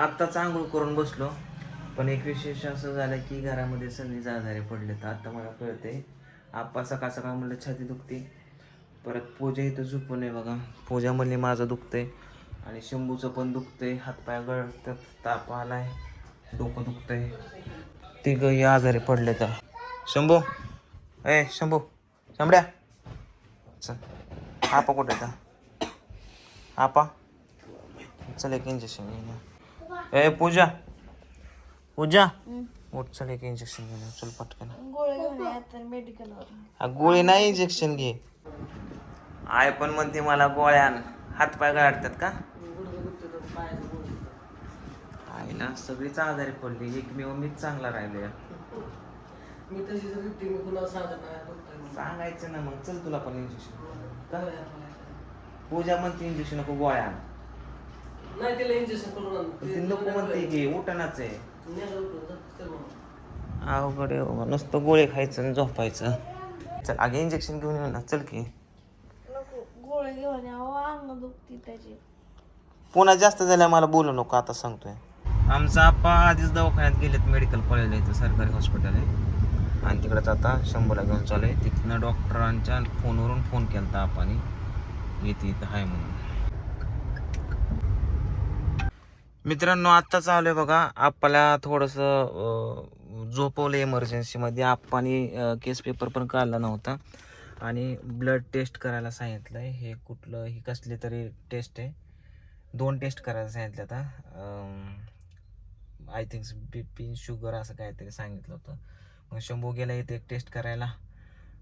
आत्ताच आंघोळ करून बसलो. पण एक विशेष असं झालं की घरामध्ये सगळी आजारी पडले तर आत्ता मला कळते आप्पा सकाळ सकाळ म्हणलं छाती दुखते. परत पूजा इथं झोपून आहे बघा. पूजा म्हणली माझं दुखतंय आणि शंभूचं पण दुखतंय. हातपाय गळतात ताप आलाय डोकं दुखतंय. तिघही आजारी पडले तर शंभू ए शंभू शंभड्या चल. आपा कुठे आता आपा चल एक इंजेक्शन घेऊन ए पूजा. पूजा. उठ चल एक इंजेक्शन घेऊन ये. चल पटकन. गोळ्या घेऊन या तर मेडिकलवर हा, गोळी नाही इंजेक्शन घे. आय पण म्हणते मला गोळ्यान हातपाय गाडतात का? आईला सगळीच आजारी पडली. एकमेव मीच चांगला राहिलोय. मी तशी जर ती मी कुणाला सांगत नाही डॉक्टर म्हणून. सांगायचं ना मग. चल तुला पण इंजेक्शन का गोळ्या. पूजा म्हणते इंजेक्शन नको गोळ्या आण. नाही तिला इंजेक्शन करून आण. पण ती नको म्हणते घे उठणाच आहे. नेलं उठून जा, चल मग. अवघड आहे बाबा नुसतं गोळे खायचं आणि झोपायचं. चल आगे इंजेक्शन घेऊन येऊ ना चल की. नको गोळ्या घेऊन अंग दुखती त्याची. पुन्हा जास्त झाल्या मला बोलू नको आता सांगतोय. आमचा आप्पा आधीच दवाखान्यात गेलेत मेडिकल कॉलेजला इथं सरकारी हॉस्पिटल आहे. आणि तिकडंच आता शंभूला घेऊन चालू आहे. तिथनं डॉक्टरांच्या फोनवरून फोन केला होता आप्पानी. येते इथं आहे म्हणून. मित्रांनो आत्ताच आलोय बघा. आपल्या थोडंसं झोपवलं इमर्जन्सीमध्ये आप्पानी केस पेपर पण काढला नव्हता. आणि ब्लड टेस्ट करायला सांगितलं आहे हे कुठलं ही कसली तरी टेस्ट आहे. दोन टेस्ट करायला सांगितलं आता. I think B P sugar असं काहीतरी सांगितलं होतं. मग शंभू गेला इथे एक टेस्ट करायला.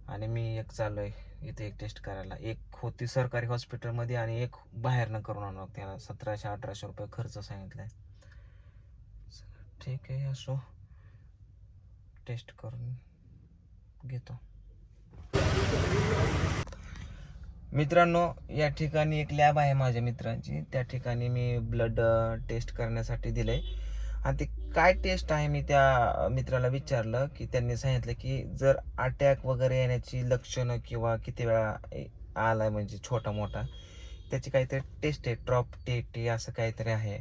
आणि मी एक चालू आहे इथे एक टेस्ट करायला. एक होती सरकारी हॉस्पिटलमध्ये आणि एक बाहेरनं करून आणलं त्याला सतराशे अठराशे रुपये खर्च सांगितला आहे ठीक आहे असो. टेस्ट करून घेतो. मित्रांनो या ठिकाणी एक लॅब आहे माझ्या मित्रांची. त्या ठिकाणी मी ब्लड टेस्ट करण्यासाठी दिलंय. आणि ते काय टेस्ट आहे मी त्या मित्राला विचारलं की त्यांनी सांगितलं की जर अटॅक वगैरे येण्याची लक्षणं किंवा किती वेळा आला म्हणजे छोटा मोठा त्याची काहीतरी टेस्ट आहे ट्रॉप टी टी असं काहीतरी आहे.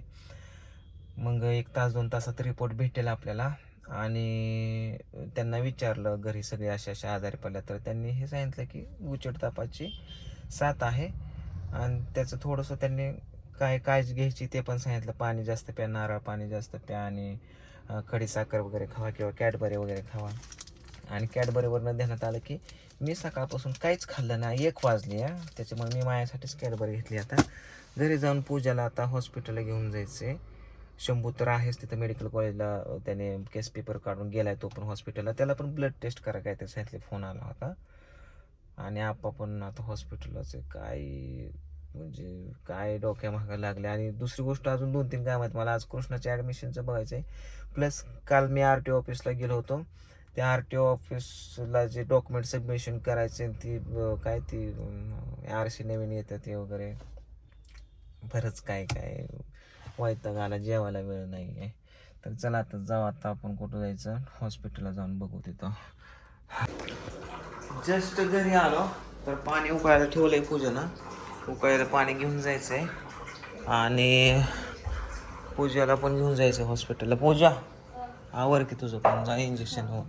मग एक तास दोन तासात रिपोर्ट भेटेल आपल्याला. आणि त्यांना विचारलं घरी सगळे अशा अशा आजारी पडल्या तर त्यांनी हे सांगितलं की गुचट तापाची साथ आहे. आणि त्याचं थोडंसं त्यांनी काय काळजी घ्यायची ते पण सांगितलं. पाणी जास्त प्या नारळ पाणी जास्त प्या आणि खडी साखर वगैरे खावा किंवा कॅडबरी वगैरे खावा. आणि कॅडबरीवरनं देण्यात आलं की मी सकाळपासून काहीच खाल्लं नाही. एक वाजली आहे त्याच्यामुळे मी माझ्यासाठीच कॅडबरी घेतली आता. घरी जाऊन पूजाला आता हॉस्पिटलला घेऊन जायचे शंभू तर आहेच तिथं मेडिकल कॉलेजला त्याने केस पेपर काढून गेला आहे तो पण हॉस्पिटलला. त्याला पण ब्लड टेस्ट करा काय ते सांगितले फोन आला होता. आणि आप्पा पण आता हॉस्पिटललाच काही काय म्हणजे काय डोक्या मागायला लागले? आणि दुसरी गोष्ट अजून दोन तीन काम आहेत. मला आज कृष्णाच्या ॲडमिशनचं बघायचं आहे प्लस काल मी आर टी ओ ऑफिसला गेलो होतो. त्या आर टी ओ ऑफिसला जे डॉक्युमेंट सबमिशन करायचे ती काय ती आर सी नवीन येतात ते वगैरे. बरंच काय काय वैताग आला. जेवायला वेळ नाही आहे. तर चला आता जाऊ. आता आपण कुठं जायचं? हॉस्पिटलला जाऊन बघू तिथं. जस्ट घरी आलो. तर पाणी उकळायला ठेवलंय पूजेनं. उकळलेलं पाणी घेऊन जायचं आहे आणि पूजाला पण घेऊन जायचं आहे हॉस्पिटलला पूजा आवर की तुझं पण जा इंजेक्शन हो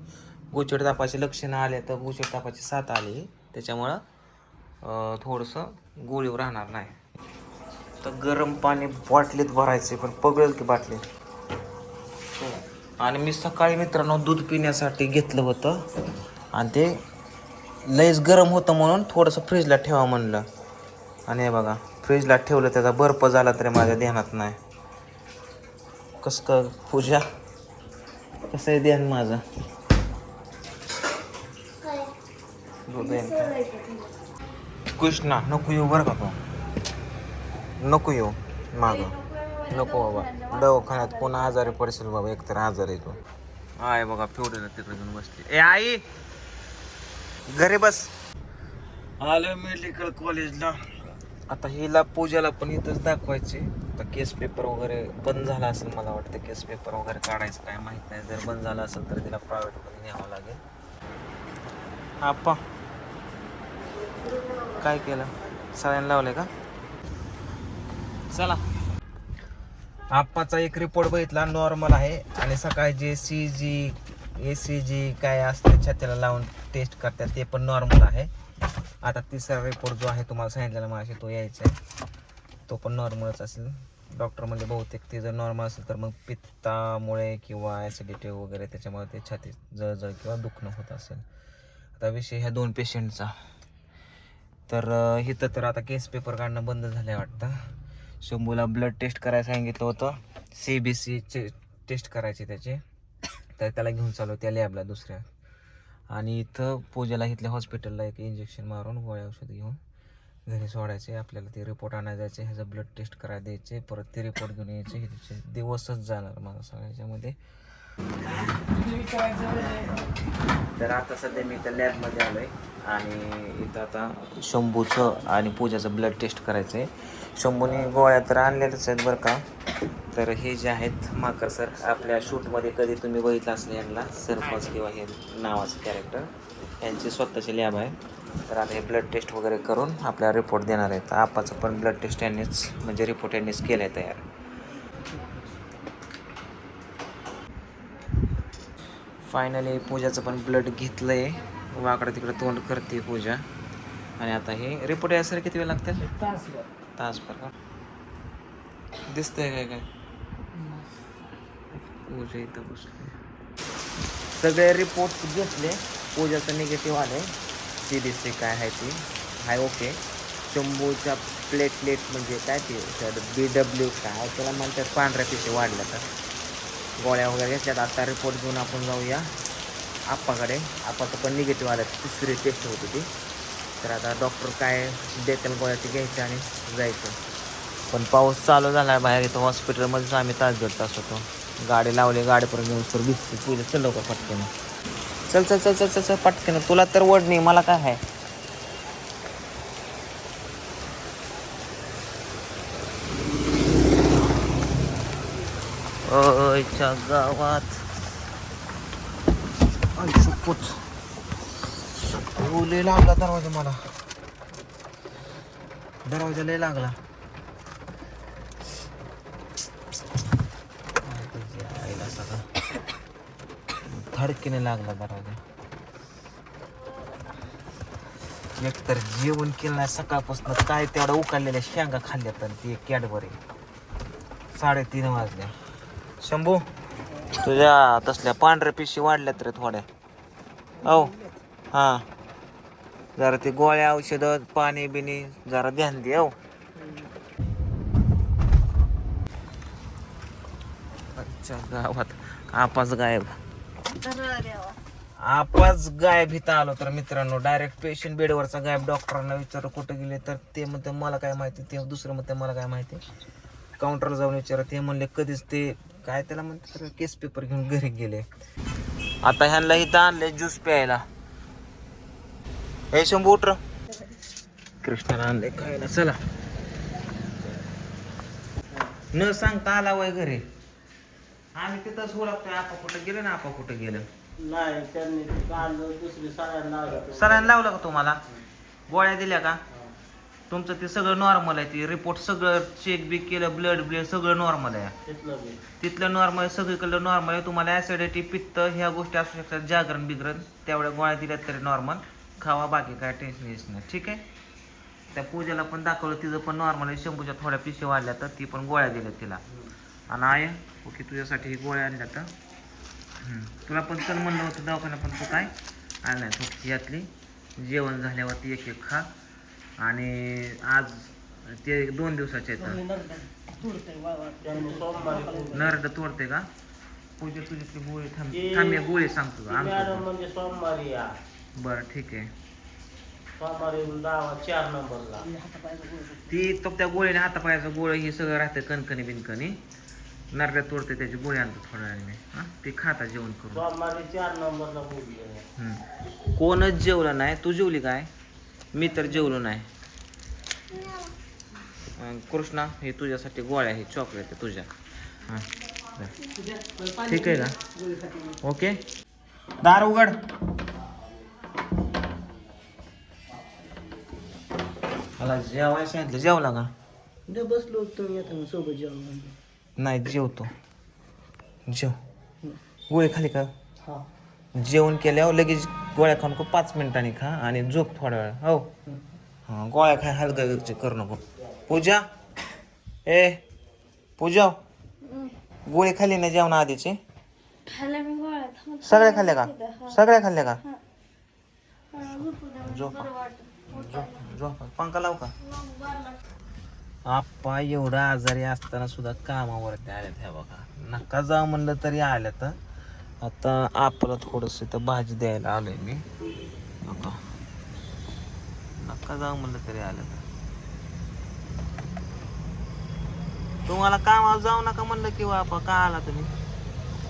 गुचड तापाचे लक्षणं आले तर गुचड तापाची साथ आली. त्याच्यामुळं थोडंसं गोळीवर राहणार नाही. तर गरम पाणी बाटलीत भरायचे पण पगळेल की बाटलीत? आणि मी सकाळी मित्रांनो दूध पिण्यासाठी घेतलं होतं. आणि ते लयच गरम होतं म्हणून थोडंसं फ्रीजला ठेवा म्हणलं. आणि हे बघा फ्रीजला ठेवलं त्याचा बर्फ झाला तरी माझ्या ध्यानात नाही. कसं का पूजा? कसं आहे ध्यान माझं? कृष्णा नको येऊ बरं का तू? नको येऊ माग. नको बाबा. दवाखान्यात कोणा आजारी पडशील बाबा एकतर आजार येतो आहे बघा पिवडेला तिकडे घेऊन बसली. ए आई! घरी बस. आलो मेडिकल कॉलेजला. आता हिला पूजाला पण इथंच दाखवायचे. आता केस पेपर वगैरे बंद झाला असेल मला वाटतं. केस पेपर वगैरे काढायचं काय माहीत नाही. जर बंद झाला असेल तर तिला प्रायव्हेटमध्ये न्यावं लागेल. आप्पा काय केलं? सळ्यानं लावले का? चला. आप्पाचा एक रिपोर्ट बघितला नॉर्मल आहे. आणि सकाळी जे सी जी ए सी जी काय असते छातीला लावून टेस्ट करतात ते पण नॉर्मल आहे. आता तिसरा रिपोर्ट जो आहे तुम्हाला सांगितलेला माझ्या तो यायचा आहे. तो पण नॉर्मलच असेल. डॉक्टर म्हणजे बहुतेक ते जर नॉर्मल असेल तर मग पित्तामुळे किंवा ॲसिडिटी वगैरे त्याच्यामुळे ते छाती जळजळ किंवा दुखणं होत असेल. आता विषय ह्या दोन पेशंटचा तर इथं तर आता केस पेपर काढणं बंद झालं आहे वाटतं. शंभूला ब्लड टेस्ट करायला सांगितलं होतं. सी बी सीचे टेस्ट करायचे त्याचे. तर त्याला घेऊन चालू त्या लॅबला दुसऱ्या. आणि इथं पूजेला इथल्या हॉस्पिटलला एक इंजेक्शन मारून गोळ्या औषध घेऊन घरी सोडायचे. आपल्याला ते रिपोर्ट आणायला जायचे. ह्याचं ब्लड टेस्ट करायला द्यायचे. परत ते रिपोर्ट घेऊन यायचे. ह्याचे दिवसच जाणार माझं सगळ्याच्यामध्ये तर आता सध्या मी त्या लॅबमध्ये आलो आहे आणि इथं आता शंभूचं आणि पूजाचं ब्लड टेस्ट करायचं आहे शंभूने गोळ्या तर आणलेल्याच आहेत बरं का. तर हे जे आहेत माकर सर आपल्या शूटमध्ये कधी तुम्ही बघितलं असेल यांना सरपंच किंवा हे नावाचं कॅरेक्टर यांची स्वतःची लॅब आहे. तर आता हे ब्लड टेस्ट वगैरे करून आपल्याला रिपोर्ट देणार आहेत. आपाचं पण ब्लड टेस्ट यांनीच म्हणजे रिपोर्ट यांनीच केलं आहे तयार. फायनली पूजाचं पण ब्लड घेतलं आहे वाकडं तिकडं तोंड करते पूजा. आणि आता हे रिपोर्ट यायसाठी किती वेळ लागतील? तासभर. तासभर का? दिसतंय काय काय? पूजा इथं बसले. सगळे रिपोर्ट घेतले. पूजाचं निगेटिव्ह आले सी बी सी काय आहे ती? हाय ओके शंभूच्या प्लेटलेट म्हणजे काय ते? बी डब्ल्यू काय त्याला म्हणतात पांढऱ्या पिशे वाढल्या तर. गोळ्या वगैरे घेतल्यात. आता रिपोर्ट घेऊन आपण जाऊया आप्पाकडे. आप्पाचं पण निगेटिव्ह आलं. तिसरी टेस्ट होती ती. तर आता डॉक्टर काय देतील गोळ्या ते घ्यायच्या आणि जायचं. पण पाऊस चालू झाला आहे बाहेर इथं हॉस्पिटलमध्येच आम्ही तास दीड तास होतो. गाडी लावली गाडीपर्यंत येऊन तर दिसते तुझं चल लवकर पटकेनं. चल चल चल चल चल चल पटकन. तुला तर वड नाही मला काय आहे? ओयच्या गावात. आई शपथ ओ, लय लागला दरवाजा मला. दरवाजा लय लागला काय त्याच्या आईला सगळं धडकीने लागला दरवाजा एकतर जेवण केलं नाही सकाळपासून काय तेवढ्या उकाळलेल्या शेंगा खाल्ल्यात तर ती कॅडबरी. साडेतीन वाजल्या शंभू तुझ्या तसल्या पांढऱ्या पिशी वाढल्यात रे थोड्या. हो हां. जरा ते गोळ्या औषधं पाणी बिणी जरा ध्यान दे हो अच्छा गावात आपाच गायब. आपाच गायब इथं आलो तर मित्रांनो डायरेक्ट पेशंट बेडवरचा गायब डॉक्टरांना विचारलं कुठं गेले तर ते म्हणते मला काय माहिती? ते दुसरं म्हणते मला काय माहिती? काउंटरला जाऊन विचारा ते म्हणले कधीच ते काय त्याला म्हणते केस पेपर घेऊन घरी गेले. आता ह्यांना इथं आणले ज्यूस प्यायला. हे शंभू उठ कृष्णाला आणले खायला चला. न सांगता आला वय घरी. आम्ही तिथंच ओळखतोय आपा कुठं गेलं ना आपा कुठं गेलं. नाही त्यांनी दुसरी सगळ्यांना लावलं सरांनी लावलं का तुम्हाला? गोळ्या दिल्या का? तुमचं ते सगळं नॉर्मल आहे ते रिपोर्ट सगळं चेक बी केलं ब्लड ब्लड सगळं नॉर्मल आहे. तिथलं बी. तिथलं नॉर्मल आहे सगळीकडलं नॉर्मल आहे. तुम्हाला ॲसिडिटी पित्त ह्या गोष्टी असू शकतात जागरण बिगरण. तेवढ्या गोळ्या दिल्यात तरी नॉर्मल खावा बाकी काय टेन्शन नाही. ठीक आहे? त्या पूजेला पण दाखवलं तिचं पण नॉर्मल आहे. शंभूच्या थोड्या पिशे वाढल्या तर ती पण गोळ्या दिल्या तिला. आणि आय. ओके तुझ्यासाठी ही गोळ्या आणल्या तर. तुला पण चल म्हणलं होतं दवाखान्यात पण तू काय? आणल्या थोडी यातली जेवण झाल्यावरती एक एक खा. आणि आज ते दोन दिवसाचे आहेत नरड तोडते का? पूजा तुझी ती गोळी थांब. थांब गोळी सांगतो आणतो म्हणजे बरं ठीक आहे. ती तो त्या गोळीने हातापायाचं गोळ हे सगळं राहतं कणकणी बिनकणी नरड्यात तोडते त्याची गोळी आणतो थोड्या वेळाने हां? ते खाता जेवण करून. सोमवारी चार नंबरला बोलले हम्म. कोणच जेवलं नाही. तू जेवली काय? मी तर जेवलो नाही. अं, कृष्णा हे तुझ्यासाठी गोळ्या हे चॉकलेट आहे तुझ्या. हां. ठीक आहे का? ओके. दार उघड. मला जेवायला सांगितलं जेवला का? बसलो तुम्ही येतो सोबत जेवण नाही जेवतो. जेव. गोळी खाली का? हा. जेवण केल्यावर लगेच गोळ्या खाऊन नको पाच मिनिटांनी खा आणि झोप थोडा वेळ. हो. हां गोळ्या खाय हलका करू नको. पूजा. ए पूजा. गोळी खाल्ली ना जेवण आधीची? सगळ्या खाल्ल्या का? सगळ्या खाल्ल्या का? झोपू. झोपा. पंखा लाव का. आप्पा एवढा आजारी असताना सुद्धा कामावरती आल्यात ह्या बघा. नका जा म्हणलं तरी आल्यात तर आता आपलं थोडस इथं भाजी द्यायला आलोय मी. नका. नका जाऊ म्हणलं तरी आलं तर तुम्हाला कामावर जाऊ नका म्हणलं किंवा आपा का आला तुम्ही?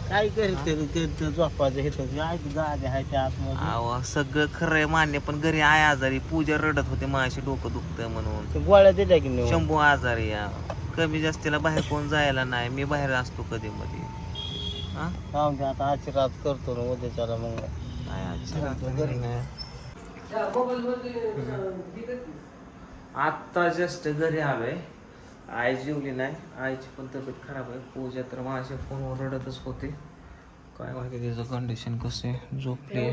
काय करते झोपाचं हे त्याचं आहे जागे आहे त्या आतमध्ये? अहो सगळं खरं आहे मान्य पण घरी आहे आजारी. पूजा रडत होते माझी डोकं दुखतंय म्हणून. ते गोळ्या दिल्या की नाही? शंभू आजारी या. कमी जास्तीला बाहेर कोण जायला नाही. मी बाहेर असतो कधी मध्ये हा? दे आता आजची रात करतो ना उद्याच्याला मग. आजची रात घरी. नाही. आत्ता जस्ट घरी आलोय. आई जेवली नाही. आईची पण तब्येत खराब आहे. पूजा तर माझ्या फोनवर रडतच होते. काय माहिती त्याचं कंडिशन कसं आहे? झोपली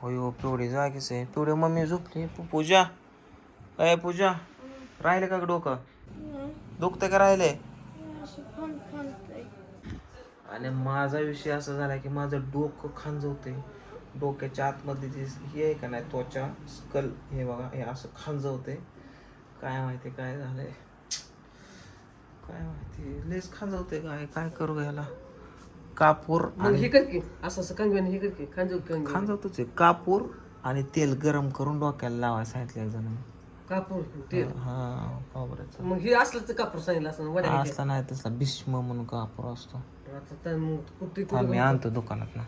होय हो पिवडी जागीच आहे. पिवळी मम्मी झोपली पूजा. अय पूजा. राहिले का ग डोकं? दुखतं का राहिले? आणि माझा विषय असा झाला की माझं डोकं खांजवते डोक्याच्या आतमध्ये जे हे आहे का नाही त्वचा स्कल हे बघा हे असं खांजवते काय माहिती काय झालंय? काय माहिती? लेस खांजवते काय काय करू याला? कापूर मग हे कर की असं असं कंगव्याने हे कर की खांजू कंग खांजवतोच आहे. कापूर आणि तेल गरम करून डोक्याला लावायला सांगितलं एक जण कापूर तेल. हा कापराचं. मग हे असलंच कापूर सांगितलं असं वड्या असला नाही तसला भीष्म म्हणून कापूर असतो. आता त्या मग कुठे मी आणतो दुकानात ना.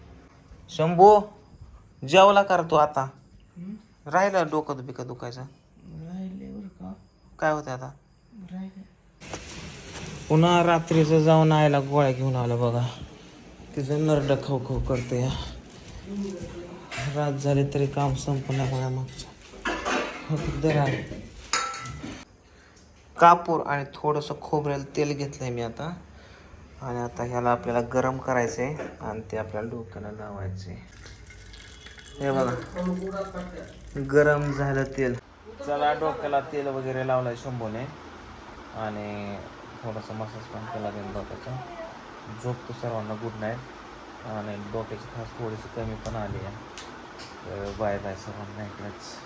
शंभू जेवला कर तू आता? राहिलं डोकं बिकं दुखायचं. काय होतं आता? पुन्हा रात्रीचं जाऊन आयला गोळ्या घेऊन आलं बघा. तिचं नरड खाऊ खाऊ करते या रात झाली तरी काम संपलं गोळ्या मागचं आहे कापूर आणि थोडंसं खोबरेल तेल घेतलंय मी आता. आणि आता ह्याला आपल्याला गरम करायचं आहे आणि ते आपल्याला डोक्याला लावायचं हे बघा. गरम झालं तेल. चला डोक्याला तेल वगैरे लावलंय शंभूने. आणि थोडासा मसाज पण केला गेला डोक्याचा. झोपतो सर्वांना गुड नाईट आणि डोक्याची खास थोडीशी कमी पण आली आहे. बाय बाय सर्वांना इकडंच